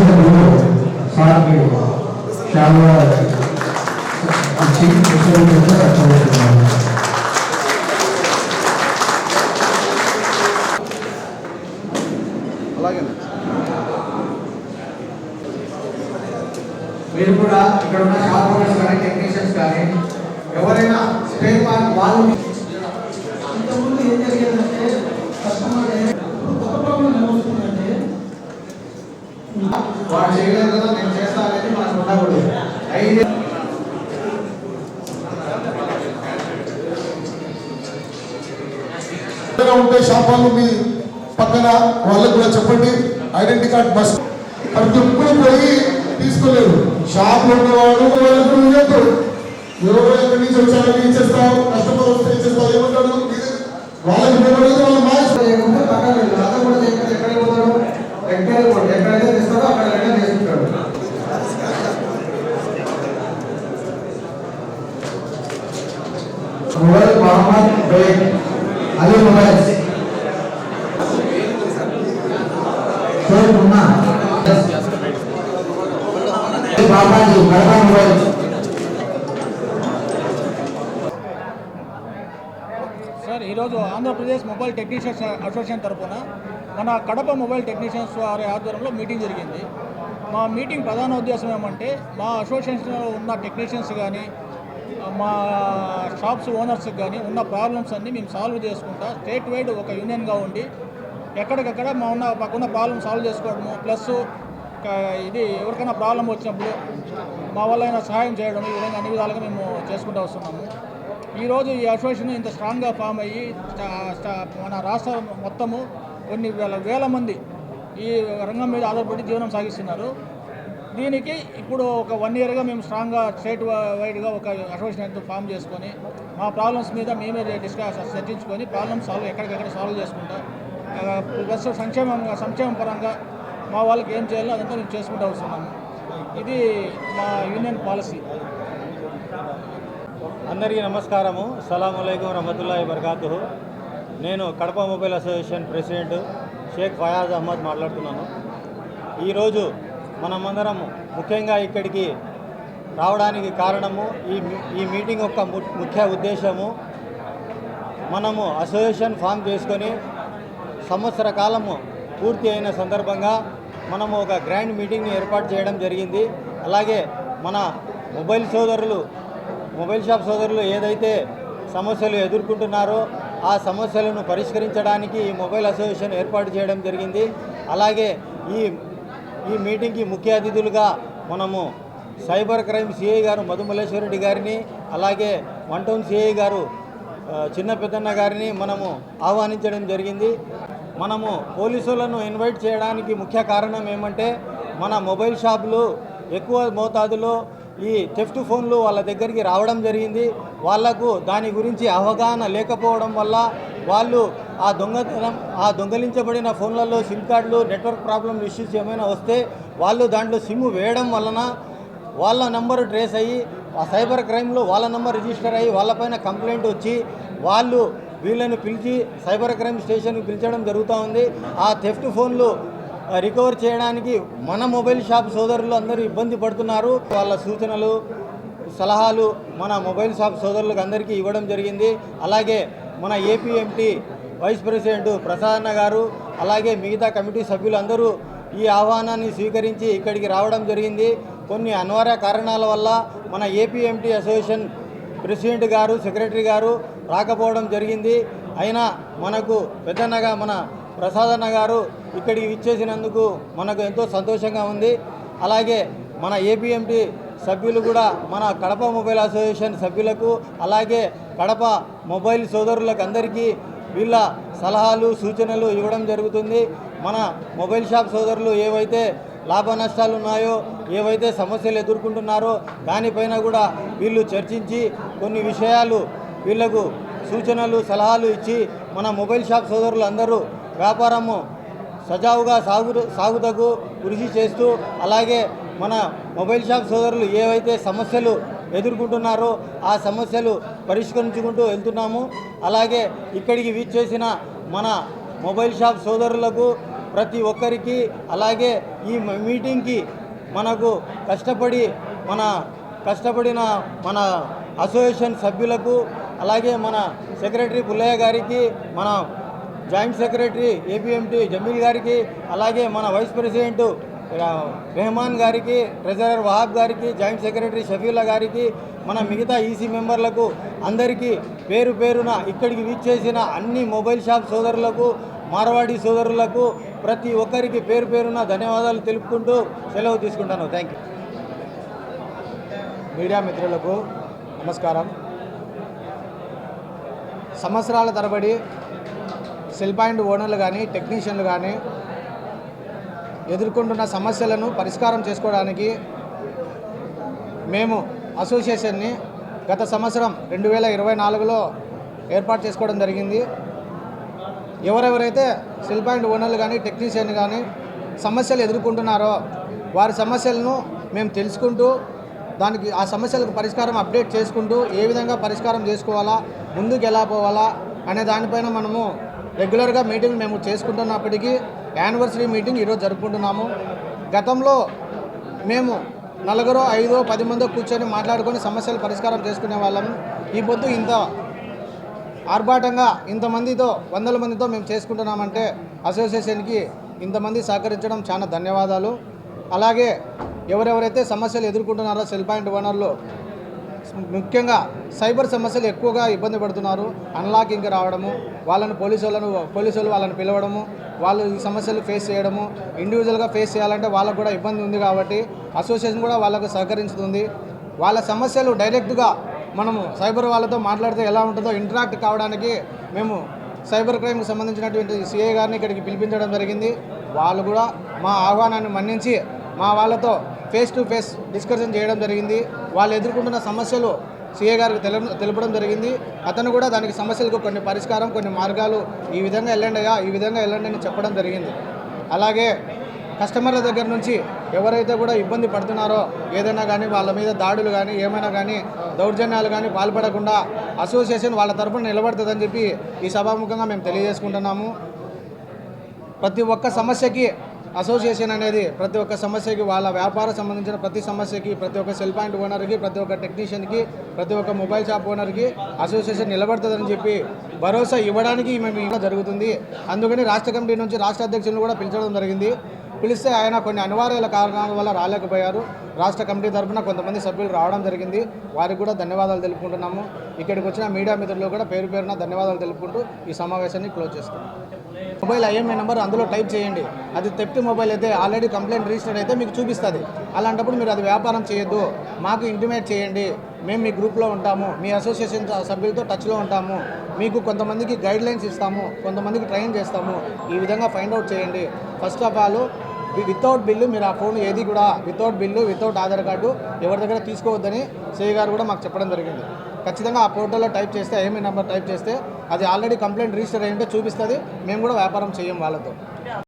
సభ్యులు సార్కి చాలా ఇచ్చి మీరు కూడా ఇక్కడ ఉన్న షాప్ ఓనర్స్ కానీ టెక్నీషియన్స్ కానీ ఎవరైనా స్పేర్ పార్ట్ వాళ్ళు ఇంతకుముందు ఏం జరిగేదంటే కస్టమర్ కొత్త ప్రాబ్లం వాడు చేయలేదు కదా నేను చేస్తా అనేది మనకు ఉండకూడదు ఎక్కడ ఉంటే షాప్ వాళ్ళు మీ పక్కన వాళ్ళకు కూడా చెప్పండి. ఐడెంటిటీ కార్డ్ బస్ ప్రతి ఒక్కరు పోయి తీసుకోలేరు. షాప్లో ఉన్నవాడు వాళ్ళకు నువ్వు చెప్పు ఎవరో ఎక్కడి నుంచి వచ్చారో ఇచ్చేస్తావు కస్టమర్ వస్తే ఇచ్చేస్తావు ఏమంటాడు వాళ్ళకి వాళ్ళు పక్కన వెళ్ళు. అతను కూడా చేయకుండా ఎక్కడ పోతాడు ఎక్కడ మొబైల్స్ బాబాజీ మొబైల్స్ సార్ ఈరోజు ఆంధ్రప్రదేశ్ మొబైల్ టెక్నీషియన్స్ అసోసియేషన్ తరఫున మన కడప మొబైల్ టెక్నీషియన్స్ వారి ఆధ్వర్యంలో మీటింగ్ జరిగింది. మా మీటింగ్ ప్రధాన ఉద్దేశం ఏమంటే మా అసోసియేషన్లో ఉన్న టెక్నీషియన్స్ కానీ మా షాప్స్ ఓనర్స్కి కానీ ఉన్న ప్రాబ్లమ్స్ అన్నీ మేము సాల్వ్ చేసుకుంటా స్టేట్ వైడ్ ఒక యూనియన్గా ఉండి ఎక్కడికక్కడ మా ఉన్న మాకున్న ప్రాబ్లమ్ సాల్వ్ చేసుకోవడము ప్లస్ ఇది ఎవరికైనా ప్రాబ్లం వచ్చినప్పుడు మా వల్ల అయినా సహాయం చేయడం ఈ విధంగా అన్ని విధాలుగా మేము చేసుకుంటూ వస్తున్నాము. ఈరోజు ఈ అసోసియేషన్ ఇంత స్ట్రాంగ్గా ఫామ్ అయ్యి మన రాష్ట్ర మొత్తము కొన్ని వేల వేల మంది ఈ రంగం మీద ఆధారపడి జీవనం సాగిస్తున్నారు. దీనికి ఇప్పుడు ఒక వన్ ఇయర్గా మేము స్ట్రాంగ్గా స్టేట్ వైడ్గా ఒక అసోసియేషన్ ఫామ్ చేసుకొని మా ప్రాబ్లమ్స్ మీద మేమే డిస్కస్ చర్చించుకొని ప్రాబ్లమ్స్ సాల్వ్ ఎక్కడికక్కడ సాల్వ్ చేసుకుంటాం. ప్లస్ సంక్షేమం సంక్షేమ పరంగా మా వాళ్ళకి ఏం చేయాలో అదంతా మేము చేసుకుంటూ వస్తున్నాము ఇది మా యూనియన్ పాలసీ అందరికీ నమస్కారము. సలాం రహమతుల్లా రహమతుల్లాhi నేను Kadapa mobile association president Sheikh Fayaz Ahmed మాట్లాడుతున్నాను. ఈరోజు మనమందరం ముఖ్యంగా ఇక్కడికి రావడానికి కారణము ఈ ఈ మీటింగ్ యొక్క ము- ముఖ్య ఉద్దేశము మనము అసోసియేషన్ ఫామ్ చేసుకొని సంవత్సర కాలము పూర్తి అయిన సందర్భంగా మనము ఒక గ్రాండ్ మీటింగ్ని ఏర్పాటు చేయడం జరిగింది. అలాగే మన మొబైల్ సోదరులు మొబైల్ షాప్ సోదరులు ఏదైతే సమస్యలు ఎదుర్కొంటున్నారో ఆ సమస్యలను పరిష్కరించడానికి ఈ మొబైల్ అసోసియేషన్ ఏర్పాటు చేయడం జరిగింది. అలాగే ఈ ఈ మీటింగ్కి ముఖ్య అతిథులుగా మనము సైబర్ క్రైమ్ సిఐ గారు మధుమల్లేశ్వరరెడ్డి గారిని అలాగే వన్ టౌన్ సిఐ గారు చిన్న పెద్దన్న గారిని మనము ఆహ్వానించడం జరిగింది. మనము పోలీసులను ఇన్వైట్ చేయడానికి ముఖ్య కారణం ఏమంటే మన మొబైల్ షాపులు ఎక్కువ మోతాదులో ఈ థెఫ్ట్ ఫోన్లు వాళ్ళ దగ్గరికి రావడం జరిగింది. వాళ్ళకు దాని గురించి అవగాహన లేకపోవడం వల్ల వాళ్ళు ఆ దొంగతనం ఆ దొంగలించబడిన ఫోన్లలో సిమ్ కార్డులు నెట్వర్క్ ప్రాబ్లం ఇష్యూస్ ఏమైనా వస్తే వాళ్ళు దాంట్లో సిమ్ వేయడం వలన వాళ్ళ నంబర్ ట్రేస్ అయ్యి ఆ సైబర్ క్రైమ్లో వాళ్ళ నెంబర్ రిజిస్టర్ అయ్యి వాళ్ళపైన కంప్లైంట్ వచ్చి వాళ్ళు వీళ్ళని పిలిచి సైబర్ క్రైమ్ స్టేషన్కి పిలిచడం జరుగుతూ ఉంది. ఆ థెఫ్ట్ ఫోన్లు రికవర్ చేయడానికి మన మొబైల్ షాప్ సోదరులు అందరూ ఇబ్బంది పడుతున్నారు. వాళ్ళ సూచనలు సలహాలు మన మొబైల్ షాప్ సోదరులకు అందరికీ ఇవ్వడం జరిగింది. అలాగే మన ఏపీఎంటీ వైస్ ప్రెసిడెంట్ ప్రసాదన్న గారు అలాగే మిగతా కమిటీ సభ్యులందరూ ఈ ఆహ్వానాన్ని స్వీకరించి ఇక్కడికి రావడం జరిగింది. కొన్ని అనివార్య కారణాల వల్ల మన ఏపీఎంటీ అసోసియేషన్ ప్రెసిడెంట్ గారు సెక్రటరీ గారు రాకపోవడం జరిగింది. అయినా మనకు పెద్దన్నగా మన ప్రసాదన్న గారు ఇక్కడికి విచ్చేసినందుకు మనకు ఎంతో సంతోషంగా ఉంది. అలాగే మన ఏపీఎంటీ సభ్యులు కూడా మన కడప మొబైల్ అసోసియేషన్ సభ్యులకు అలాగే కడప మొబైల్ సోదరులకు అందరికీ వీళ్ళ సలహాలు సూచనలు ఇవ్వడం జరుగుతుంది. మన మొబైల్ షాప్ సోదరులు ఏవైతే లాభ నష్టాలు ఉన్నాయో ఏవైతే సమస్యలు ఎదుర్కొంటున్నారో దానిపైన కూడా వీళ్ళు చర్చించి కొన్ని విషయాలు వీళ్ళకు సూచనలు సలహాలు ఇచ్చి మన మొబైల్ షాప్ సోదరులు అందరూ వ్యాపారము సజావుగా సాగు సాగుతకు కృషి చేస్తూ అలాగే మన మొబైల్ షాప్ సోదరులు ఏవైతే సమస్యలు ఎదుర్కొంటున్నారో ఆ సమస్యలు పరిష్కరించుకుంటూ వెళ్తున్నాము. అలాగే ఇక్కడికి విచ్చేసిన మన మొబైల్ షాప్ సోదరులకు ప్రతి ఒక్కరికి అలాగే ఈ మీటింగ్కి మనకు కష్టపడి మన కష్టపడిన మన అసోసియేషన్ సభ్యులకు అలాగే మన సెక్రటరీ పుల్లయ్య గారికి మన జాయింట్ సెక్రటరీ ఏపీఎంటీ జమీల్ గారికి అలాగే మన వైస్ ప్రెసిడెంట్ రెహమాన్ గారికి ట్రెజరర్ వహాబ్ గారికి జాయింట్ సెక్రటరీ షఫీల్లా గారికి మన మిగతా ఈసీ మెంబర్లకు అందరికీ పేరు పేరున ఇక్కడికి విచ్చేసిన అన్ని మొబైల్ షాప్ సోదరులకు మార్వాడి సోదరులకు ప్రతి ఒక్కరికి పేరు పేరున ధన్యవాదాలు తెలుపుకుంటూ సెలవు తీసుకుంటాను. థ్యాంక్ యూ మీడియా మిత్రులకు నమస్కారం. సంవత్సరాల తరబడి సెల్ పాయింట్ ఓనర్లు కానీ టెక్నీషియన్లు కానీ ఎదుర్కొంటున్న సమస్యలను పరిష్కారం చేసుకోవడానికి మేము అసోసియేషన్ని గత సంవత్సరం రెండు వేల ఇరవై నాలుగులో ఏర్పాటు చేసుకోవడం జరిగింది. ఎవరెవరైతే సిల్ పాయింట్ ఓనర్లు కానీ టెక్నీషియన్ కానీ సమస్యలు ఎదుర్కొంటున్నారో వారి సమస్యలను మేము తెలుసుకుంటూ దానికి ఆ సమస్యలకు పరిష్కారం అప్డేట్ చేసుకుంటూ ఏ విధంగా పరిష్కారం చేసుకోవాలా ముందుకు ఎలా పోవాలా అనే దానిపైన మనము రెగ్యులర్గా మీటింగ్ మేము చేసుకుంటున్నప్పటికీ యానివర్సరీ మీటింగ్ ఈరోజు జరుపుకుంటున్నాము. గతంలో మేము నలుగురో ఐదో పది మందో కూర్చొని మాట్లాడుకొని సమస్యలు పరిష్కారం చేసుకునే వాళ్ళము ఈ పొద్దు ఇంత ఆర్భాటంగా ఇంతమందితో వందల మందితో మేము చేసుకుంటున్నామంటే అసోసియేషన్కి ఇంతమంది సహకరించడం చాలా ధన్యవాదాలు. అలాగే ఎవరెవరైతే సమస్యలు ఎదుర్కొంటున్నారో సెల్ పాయింట్ ఓనర్లు ముఖ్యంగా సైబర్ సమస్యలు ఎక్కువగా ఇబ్బంది పడుతున్నారు. అన్లాకింగ్ రావడము వాళ్ళని పోలీసు వాళ్ళను పోలీసు వాళ్ళు వాళ్ళని పిలవడము వాళ్ళు ఈ సమస్యలు ఫేస్ చేయడము ఇండివిజువల్గా ఫేస్ చేయాలంటే వాళ్ళకు కూడా ఇబ్బంది ఉంది కాబట్టి అసోసియేషన్ కూడా వాళ్ళకు సహకరించుతుంది వాళ్ళ సమస్యలు డైరెక్ట్గా మనము సైబర్ వాళ్ళతో మాట్లాడితే ఎలా ఉంటుందో ఇంటరాక్ట్ కావడానికి మేము సైబర్ క్రైమ్కి సంబంధించినటువంటి సిఐ గారిని ఇక్కడికి పిలిపించడం జరిగింది. వాళ్ళు కూడా మా ఆహ్వానాన్ని మన్నించి మా వాళ్ళతో ఫేస్ టు ఫేస్ డిస్కషన్ చేయడం జరిగింది. వాళ్ళు ఎదుర్కొంటున్న సమస్యలు సీఏ గారికి తెల తెలపడం జరిగింది. అతను కూడా దానికి సమస్యలకు కొన్ని పరిష్కారం కొన్ని మార్గాలు ఈ విధంగా వెళ్ళండి ఈ విధంగా వెళ్ళండి అని చెప్పడం జరిగింది. అలాగే కస్టమర్ల దగ్గర నుంచి ఎవరైతే కూడా ఇబ్బంది పడుతున్నారో ఏదైనా కానీ వాళ్ళ మీద దాడులు కానీ ఏమైనా కానీ దౌర్జన్యాలు కానీ పాల్పడకుండా అసోసియేషన్ వాళ్ళ తరపున నిలబడుతుందని చెప్పి ఈ సభాముఖంగా మేము తెలియజేసుకుంటున్నాము. ప్రతి ఒక్క సమస్యకి అసోసియేషన్ అనేది ప్రతి ఒక్క సమస్యకి వాళ్ళ వ్యాపార సంబంధించిన ప్రతి సమస్యకి ప్రతి ఒక్క సెల్ పాయింట్ ఓనర్కి ప్రతి ఒక్క టెక్నీషియన్కి ప్రతి ఒక్క మొబైల్ షాప్ ఓనర్కి అసోసియేషన్ నిలబడుతుందని చెప్పి భరోసా ఇవ్వడానికి మేము ఇలా జరుగుతుంది. అందుకని రాష్ట్ర కమిటీ నుంచి రాష్ట్ర అధ్యక్షులను కూడా పిలిచడం జరిగింది. పిలిస్తే ఆయన కొన్ని అనివార్యాల కారణాల వల్ల రాలేకపోయారు. రాష్ట్ర కమిటీ తరఫున కొంతమంది సభ్యులు రావడం జరిగింది. వారికి కూడా ధన్యవాదాలు తెలుపుకుంటున్నాము. ఇక్కడికి వచ్చిన మీడియా మిత్రులు కూడా పేరు పేరున ధన్యవాదాలు తెలుపుకుంటూ ఈ సమావేశాన్ని క్లోజ్ చేస్తాం మొబైల్ ఐఎంఐ నెంబర్ అందులో టైప్ చేయండి. అది తెప్ట్ మొబైల్ అయితే ఆల్రెడీ కంప్లైంట్ రిజిస్టర్ అయితే మీకు చూపిస్తుంది. అలాంటప్పుడు మీరు అది వ్యాపారం చేయొద్దు. మాకు ఇంటిమేట్ చేయండి. మేము మీ గ్రూప్లో ఉంటాము. మీ అసోసియేషన్ సభ్యులతో టచ్లో ఉంటాము. మీకు కొంతమందికి గైడ్ లైన్స్ ఇస్తాము. కొంతమందికి ట్రైన్ చేస్తాము. ఈ విధంగా ఫైండ్ అవుట్ చేయండి. First of all without bill మీరు ఆ ఫోన్ ఏది కూడా without bill without Aadhaar card ఎవరి దగ్గర తీసుకోవద్దని సేయ్ గారు కూడా మాకు చెప్పడం జరిగింది. ఖచ్చితంగా ఆ పోర్టల్లో టైప్ చేస్తే ఐఎంఐ నెంబర్ టైప్ చేస్తే అది ఆల్రెడీ కంప్లైంట్ రిజిస్టర్ అయ్యింటే చూపిస్తుంది. మేము కూడా వ్యాపారం చేయం వాళ్ళతో.